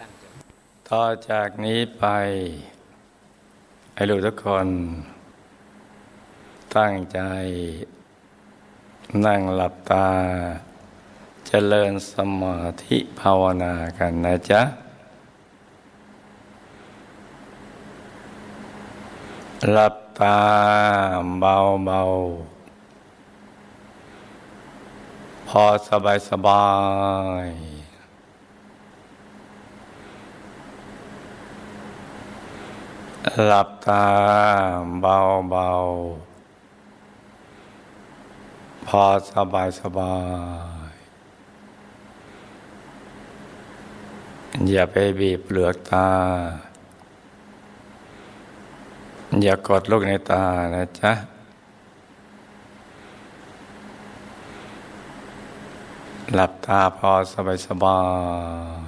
นั่งจบต่อจากนี้ไปให้ลูกทุกคน ตั้งใจ นั่งหลับตาเจริญสมาธิภาวนากันนะจ๊ะ หลับตาเบาเบาๆพอสบายสบาย หลับตาเบาเบาๆ พอสบายสบาย อย่าไปบีบเปลือกตา อย่ากดลูกในตานะจ๊ะ หลับตาพอสบายสบาย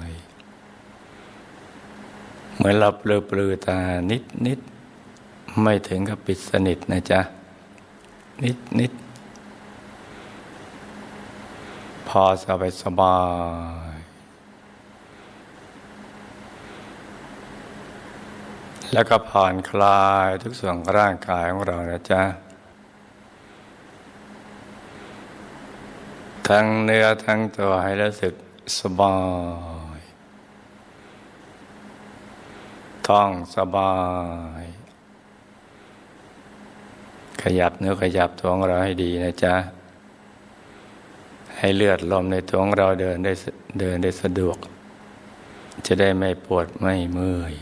เหมือนเราปลือปลือตานิดนิดไม่ถึงกับปิดสนิทนะจ๊ะ นิดนิดพอสบายสบายแล้วก็ผ่อนคลายทุกส่วนร่างกายของเรานะจ๊ะ ทั้งเนื้อทั้งตัวให้รู้สึกสบาย ท้องสบาย ขยับเนื้อขยับตัวของเราให้ดีนะจ๊ะ ให้เลือดลมในตัวของเราเดินได้เดินได้สะดวก จะได้ไม่ปวดไม่เมื่อย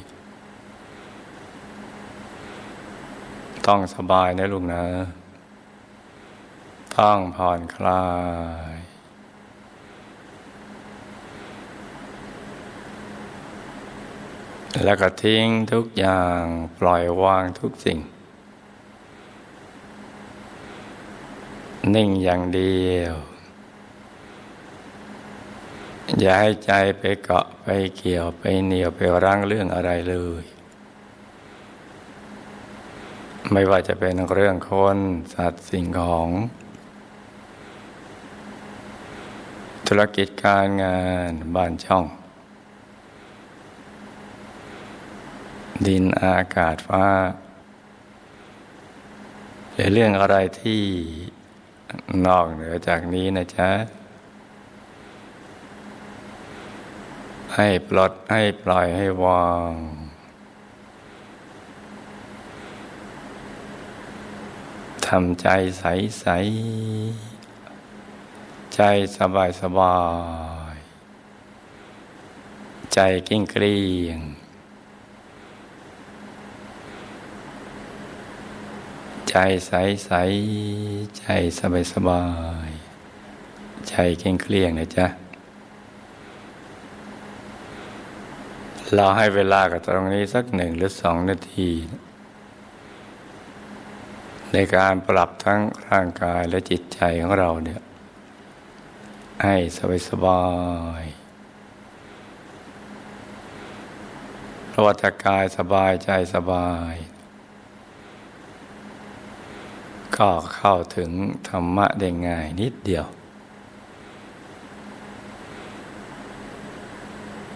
ต้องสบายนะลูกนะ ต้องผ่อนคลาย แล้วก็ทิ้งทุกอย่างปล่อยวางทุกสิ่ง นิ่งอย่างเดียว อย่าให้ใจไปเกาะไปเกี่ยวไปเหนียวไปรั้งเรื่องอะไรเลย ไม่ว่าจะเป็นเรื่องคนสัตว์สิ่งของ ธุรกิจการงานบ้านช่อง ดินอากาศฟ้าหรือเรื่องอะไรที่นอกเหนือจากนี้นะจ๊ะ ให้ปลดให้ปล่อยให้วางทำใจใสใส ใจสบายสบาย ใจกิ้งเกลียง ใจใสใสใจสบายสบาย ใจเก่งเครียงนะจ๊ะ เราให้เวลากับตรงนี้สักหนึ่งหรือสองนาที ในการปรับทั้งร่างกายและจิตใจของเราเนี่ย ให้สบายสบายเพราะว่าถ้ากายสบายใจสบาย ก็เข้าถึงธรรมะได้ง่ายนิดเดียว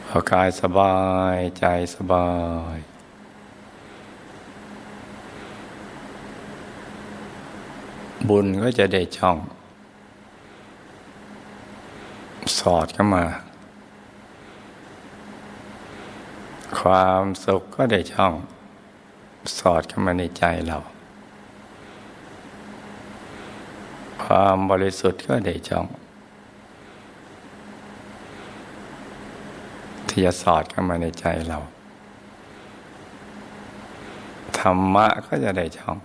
พอกายสบายใจสบาย บุญก็จะได้ช่อง สอดเข้ามา ความสุขก็ได้ช่อง สอดเข้ามาในใจเรา ความบริสุทธิ์ก็ได้ช่องที่จะสอดเข้ามาในใจเรา ธรรมะก็จะได้ช่อง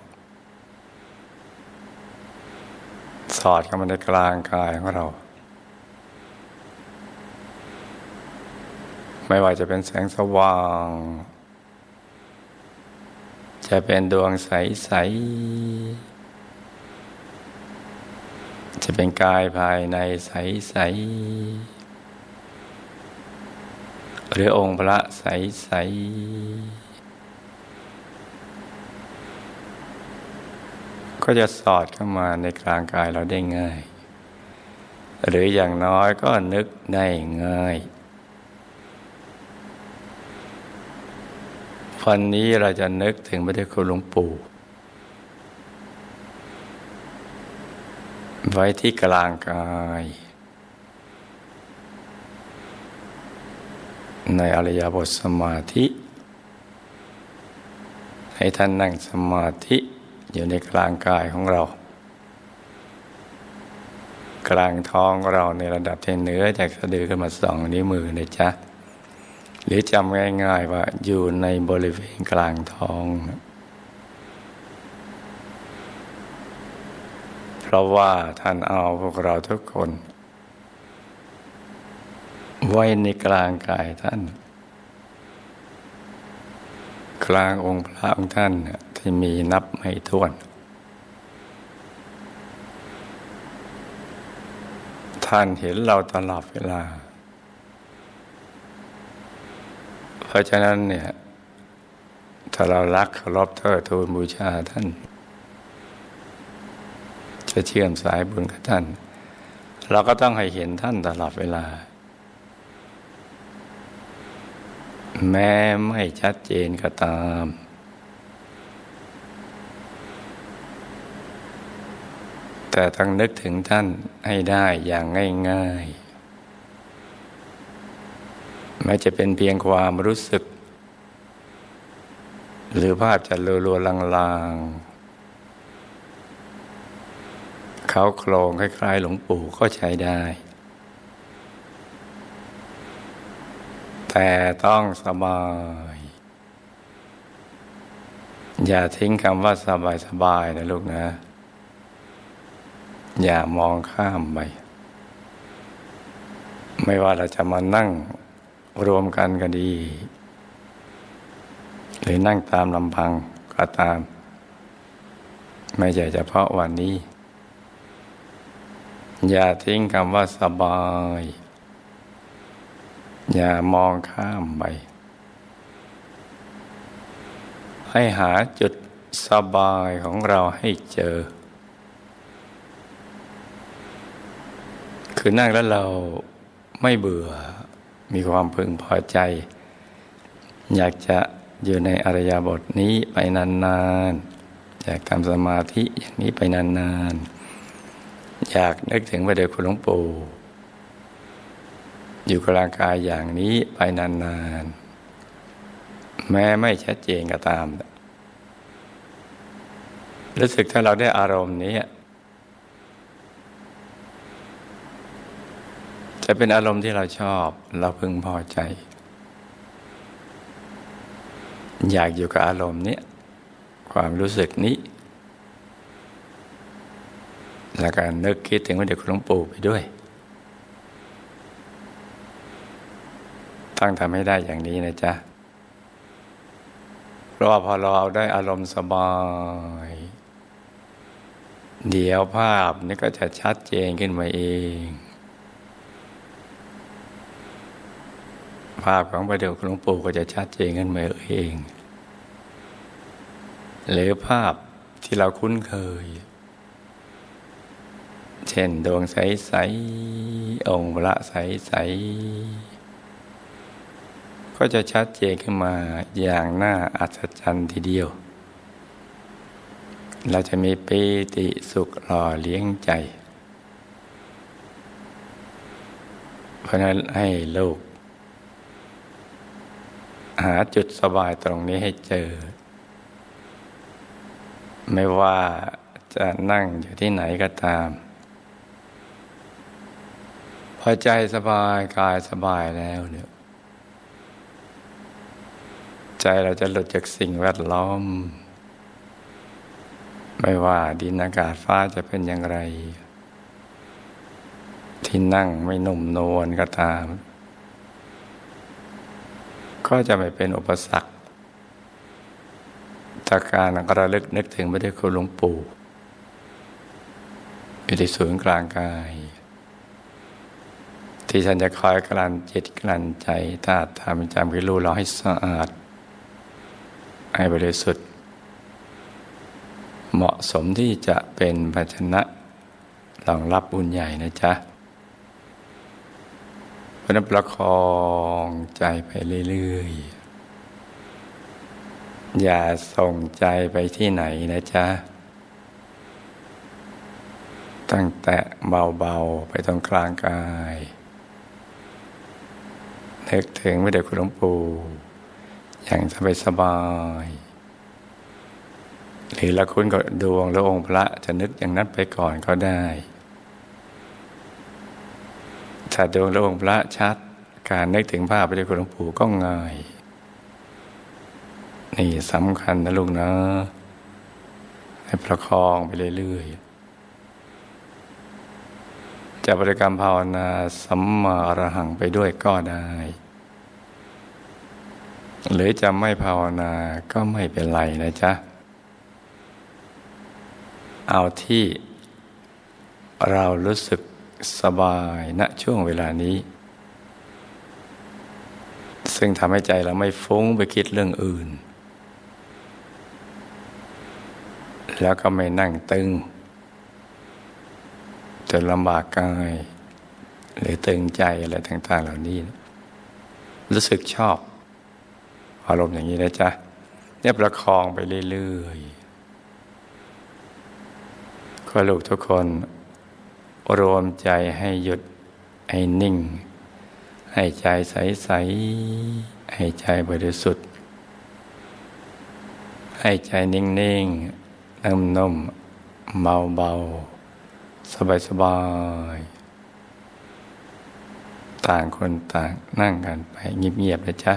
สอดเข้ามาในกลางกายของเรา ไม่ว่าจะเป็นแสงสว่างจะเป็นดวงใส ๆ จะเป็นกายภายในใสๆหรือองค์พระใสๆก็จะสอดเข้ามาในกลางกายเราได้ง่าย หรืออย่างน้อยก็นึกได้ง่าย วันนี้เราจะนึกถึงพระเดชคุณหลวงปู่ ไว้ที่กลางกาย ในอริยบทสมาธิ ให้ท่านนั่งสมาธิอยู่ในกลางกายของเรา กลางท้องเราในระดับที่เหนือจากสะดือขึ้นมาสองนิ้วมือนะจ๊ะ หรือจำง่ายๆว่าอยู่ในบริเวณกลางท้องนะ เพราะว่าท่านเอาพวกเราทุกคน ไว้ในกลางกายท่าน กลางองค์พระองค์ท่านที่มีนับไม่ถ้วน ท่านเห็นเราตลอดเวลา เพราะฉะนั้นเนี่ย ถ้าเรารักเคารพเทิดทูนบูชาท่าน จะเชื่อมสายบุญกับท่าน เราก็ต้องให้เห็นท่านตลอดเวลา แม้ไม่ชัดเจนก็ตาม แต่ต้องนึกถึงท่านให้ได้อย่างง่ายๆไม่จะเป็นเพียงความรู้สึก หรือภาพจะลัวๆลางๆ เขาโครงคล้ายๆหลวงปู่ก็ใช้ได้ แต่ต้องสบาย อย่าทิ้งคำว่าสบายสบายนะลูกนะ อย่ามองข้ามไป ไม่ว่าเราจะมานั่งรวมกันก็ดี หรือนั่งตามลำพังก็ตาม ไม่ใช่เฉพาะวันนี้ อย่าทิ้งคำว่าสบาย อย่ามองข้ามไป ให้หาจุดสบายของเราให้เจอ คือนั่งแล้วเราไม่เบื่อ มีความพึงพอใจ อยากจะอยู่ในอริยบทนี้ไปนานๆ อยากทำสมาธิอย่างนี้ไปนานๆ อยากนึกถึงพระเดชคุณหลวงปู่อยู่กลางกายอย่างนี้ไปนานๆ แม้ไม่ชัดเจนก็ตาม รู้สึกถ้าเราได้อารมณ์นี้ จะเป็นอารมณ์ที่เราชอบ เราพึงพอใจ อยากอยู่กับอารมณ์นี้ ความรู้สึกนี้ และการนึกคิดถึงพระเดชคุณหลวงปู่ไปด้วย ต้องทำให้ได้อย่างนี้นะจ๊ะ เพราะว่าพอเราได้อารมณ์สบาย เดี๋ยวภาพนี้ก็จะชัดเจนขึ้นมาเอง ภาพของพระเดชคุณหลวงปู่ก็จะชัดเจนขึ้นมาเอง หรือภาพที่เราคุ้นเคย เช่น ดวงใส ๆ องค์พระใส ๆ ก็จะชัดเจนขึ้นมาอย่างน่าอัศจรรย์ทีเดียว เราจะมีปีติสุขหล่อเลี้ยงใจ เพราะนั้นให้ลูก หาจุดสบายตรงนี้ให้เจอ ไม่ว่าจะนั่งอยู่ที่ไหนก็ตาม พอใจสบายกายสบายแล้วเนี่ยใจเราจะหลุดจากสิ่งแวดล้อม ไม่ว่าดินอากาศฟ้าจะเป็นอย่างไร ที่นั่งไม่นุ่มนวลก็ตาม ก็จะไม่เป็นอุปสรรคจากการระลึกนึกถึงพระเดชคุณหลวงปู่อยู่ที่ศูนย์กลางกาย ที่ฉันจะคอยกลั่นจิตกลั่นใจถ้าทำจำคือรู้เราให้สะอาด ให้บริสุทธิ์ เหมาะสมที่จะเป็นภาชนะรองรับบุญใหญ่นะจ๊ะเพราะนั้นประคองใจไปเรื่อยๆ อย่าส่งใจไปที่ไหนนะจ๊ะตั้งแต่เบาๆ ไปตรงกลางกาย นึกถึงพระเดชคุณหลวงปู่อย่างสบายๆหรือละคุณก็ดวงและองค์พระจะนึกอย่างนั้นไปก่อนก็ได้ถ้าดวงและองค์พระชัด การนึกถึงภาพพระเดชคุณหลวงปู่ก็ง่ายนี่สำคัญนะลูกนะ ให้ประคองไปเรื่อยๆ จะบริกรรมภาวนาสัมมาอรหังไปด้วยก็ได้ หรือจะไม่ภาวนาก็ไม่เป็นไรนะจ๊ะ เอาที่เรารู้สึกสบายณช่วงเวลานี้ ซึ่งทำให้ใจเราไม่ฟุ้งไปคิดเรื่องอื่น แล้วก็ไม่นั่งตึง จนลำบากกายหรือตึงใจอะไรต่างๆเหล่านี้ รู้สึกชอบ อารมณ์อย่างนี้นะจ๊ะเนี่ยประคองไปเรื่อยๆขอลูกทุกคน รวมใจให้หยุด ให้นิ่ง ให้ใจใส ๆ ให้ใจบริสุทธิ์ ให้ใจนิ่ง ๆนุ่มๆเบาๆ สบายๆต่างคนต่างนั่งกันไปเงียบๆนะจ๊ะ